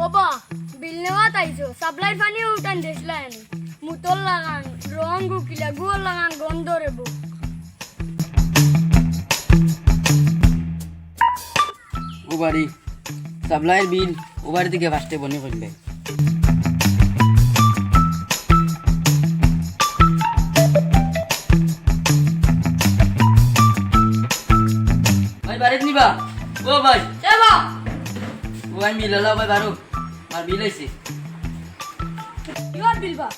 বাবা বিল নেওয়া তাইছো সাপ্লাই পানি উঠান দেশলাইন মুতল লাগান রং গুকিলা গুল লাগান গন্ধ রেবো ও বাড়ি সাপ্লাইয়ের বিল ও বাড়ি থেকে ফার্স্টে বনি করবে ভাই বাড়িতে নিবা। ও ভাই। যাবা। বিল হলো ভাই বারো। আর বিল আইছে ইওর বিল বা?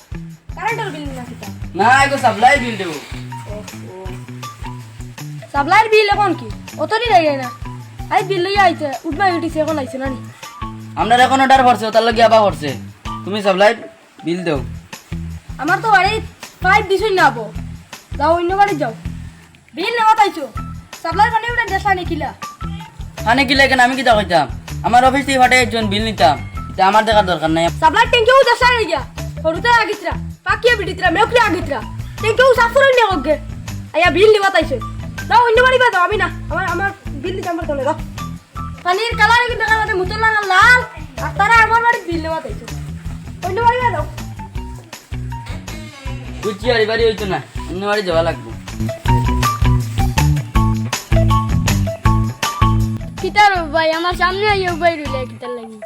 কারেন্টের বিল না কিতা না এগো সাপ্লাই বিল দেবো। সাপ্লাইয়ের বিল এখন কি? অত দিন আগে না। আই বিল লইয়া আইছে উঠবা উঠিছে এখন আইছে না নি? আপনার এখন অর্ডার করছে তার লগে আবার করছে তুমি সাপ্লাই বিল দেও। আমার তো বাড়ি পাইপ দিছই না আবো যাও অন্য বাড়ি যাও। বিল নেওয়া তাইছো। সাপ্লাই পানি উঠান দেশলা নিকিলা খানে কি লাগে আমি কিতা কইতাম? আমার অফিস থেকে ফাটে একজন বিল নিতাম তা আমার দেখার দরকার নাই। সাপ্লাই ট্যাঙ্কেও দেশলা নিয়ে গিয়া। সরুতে আগিত্রা পাকিয়া বিটিত্রা মেকরি আগিত্রা। ট্যাঙ্কেও সাফর নিয়ে গগে আয়া বিল নিবা তাইছো। যাও অন্য বাড়ি বা আমি না আমার আমার বিল দিতে আমার চলে দাও। পানির কালার কিন্তু দেখা যাচ্ছে মুতল লাগা লাল আর তারা আমার বাড়ি বিল নেওয়া তাইছো। অন্য বাড়ি বা যাও বুঝছি আর বাড়ি হইতো না অন্য বাড়ি যাওয়া লাগবে। ভাই আমার সামনে আইও ভাই রইলে কিতার লাগি।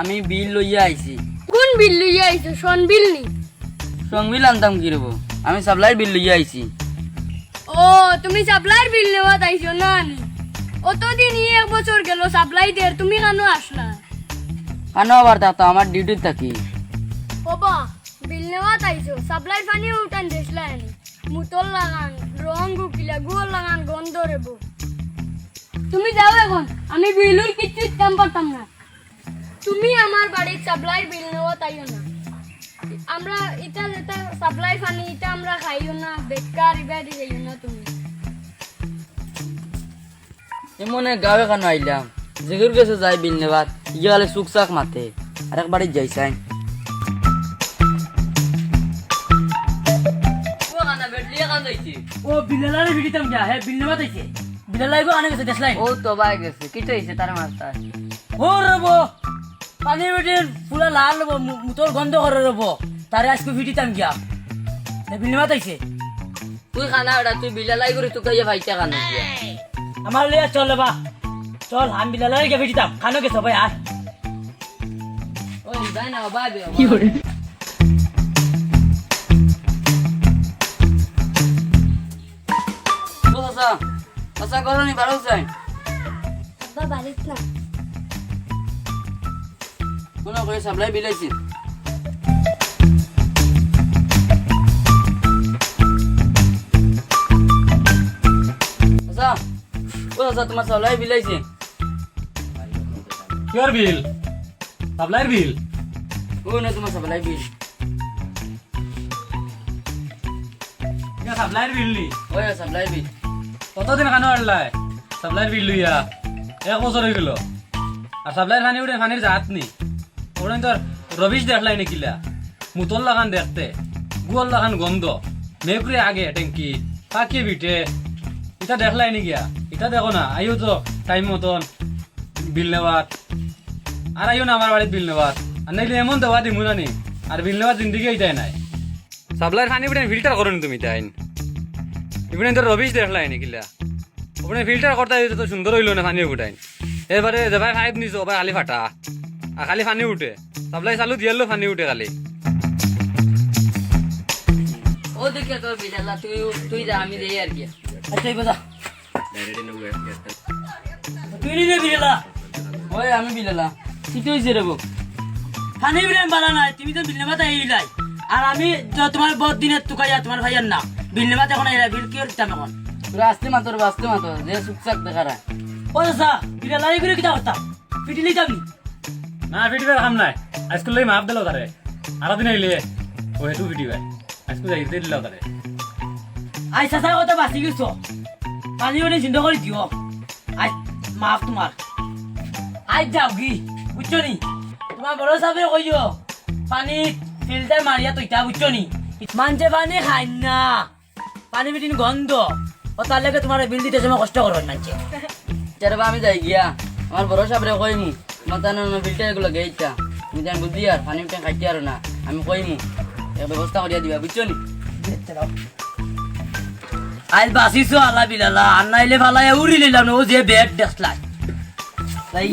আমি বিল লইয়া আইছি। কোন বিল লইয়া আইছো? সন বিল নি? সং বিল আনতাম কি রবো আমি সাপ্লাই বিল লইয়া আইছি। ও তুমি সাপ্লাইয়ের বিল নেওয়া তাইছো? না নি। অতদিন ই এক বছর গেল সাপ্লাই দের তুমি কেন আসলা? কেন আবার তা তো আমার ডিউটি থাকি বাবা বিল নেওয়া তাইছো? সাপ্লাই পানি উঠান দেশলা মুতল লাগান রং গুকিলা গুল লাগান গন্ধ রেবো তুমি যাও এখন। আমি বিলুর কিচ্ছু কাম পারতাম না। তুমি আমার বাড়ির সাপ্লাইয়ের বিল নেওয়া তাইও না। আমরা এটা যেটা সাপ্লাই পানি এটা আমরা খাইও না। বেকার ইবাদি যাইও না তুমি। এমন গাঁৱে কেন আইলাম। যেগুর গেছে যাই বিল নেবার ইয়ে গেলে মাতে। আর এক বাড়ি যাই চাই। ও বিলেলারে ভিডিতাম যা হে বিল নেবা তাইছে বিলেলাইব আনে গেছে দেশলাই ও তো বাই গেছে কিটা হয়েছে তার মাস্টার ও রব পানি বেটির পুরা লাল রব মুতর গন্ধ করে রব। তারে আজকে ভিডিতাম গিয়া। নেবা তাইছে তুই খানা ওটা তুই বিলালাই করে তুই কাইয়া ভাইটা খানা আমার লিয়া চল বা। চল আমি বিলেলারে গিয়ে ভিডিতাম খানো গেছে ভাই আয়। ওই যাই না বাই কি করে চাচা করো নি বারো চাই আব্বা বাড়িত না। মনে করে সাপ্লাই বিলাইছি ও তোমার সাপ্লাই বিলাইছে বিল? চাপ্লাইৰ বিল? ও না তোমার সাপ্লাই বিল। চাপ্লাইৰ বিল নি? ওই সাপ্লাই বিল। কতদিন কানো আনলাই চাপ্লাইৰ বিল লইয়া। এক বছর হয়ে গেল। আর সাপ্লাইর পানি উঠে পানির জাত নি ওখানে তোর রবিশ দেখলাই নাকিলা মুতল লাগান দেখতে। গুয়াল লাগান গন্ধ। মেঘুরে আগে ট্যাঙ্কি পাকিয়ে বিটে। এটা দেখলাই নি গিয়া এটা দেখো না। আইও তো টাইম মতন বিল নেওয়াত। আর আইও না আমার বাড়িতে বিল নেওয়াত। আর নাইলে এমন দেওয়া দিমু না নি আর বিল নেওয়ার জিন্দগি এইটাই নাই। সাপ্লাইর পানি উঠে ফিল্টার করো নি তুমি তাইন? ইবনে তোর রবিশ দেখলাই নাকিলা ওখানে ফিল্টার করতে দিতে তো সুন্দর হইল না পানি উঠাই। এবারে যাবাই ফাইভ নিছো ওবাই খালি ফাটা। আর খালি পানি উঠে। সাপ্লাই চালু দিয়ালো পানি উঠে খালি। ও দেখে তোর বিলালা তুই তুই আমি দেই আর কি। আচ্ছা এই কথা তুই আমি বালা নাই, তুমি তো নেবা আর আমি তোমার বহুত দিনের তুকাইয়া তোমার ভাইয়ার না বিল নেবা এখন এরা বিল কি এখন তোরা আসতে মাতর বাঁচতে মাতর যে সুকসাক দেখা রায় ও বিলেলাই করে পিটি লইতাম নি কাম নাই। লাই মাপ দিল তারে আরও দিন আইলে ও হেতু ফিটিবাই আজকাল যাইতে দিল তারে আই চাচার কথা বাঁচি গেছো। পানি মানে চিন্তা করে দিও। আই মাফ তোমার। আই যাও বুঝছ নি? তোমার বড় সাহেবে কইও পানি ফিল্টার মারিয়া তৈতা বুঝছ নি? মানছে পানি খাই না। পানি বিটিন গন্ধ। ও তার লাগে তোমার বিল দিতে সময় কষ্ট করবেন মানছে যারা আমি যাই গিয়া, আমার বড় সাহেব রে কইমু মাথা না ফিল্টার এগুলো গেইতা তুমি জান বুঝলি আর পানি উঠে খাইতে আর না, আমি কইমু ব্যবস্থা করিয়া দিবা, বুঝছ নি? আইল বাসিছো আল্লাহ বিলালা, আর নাইলে ফালাই উড়ি লিলাম ও যে বেড দেখলাই তাই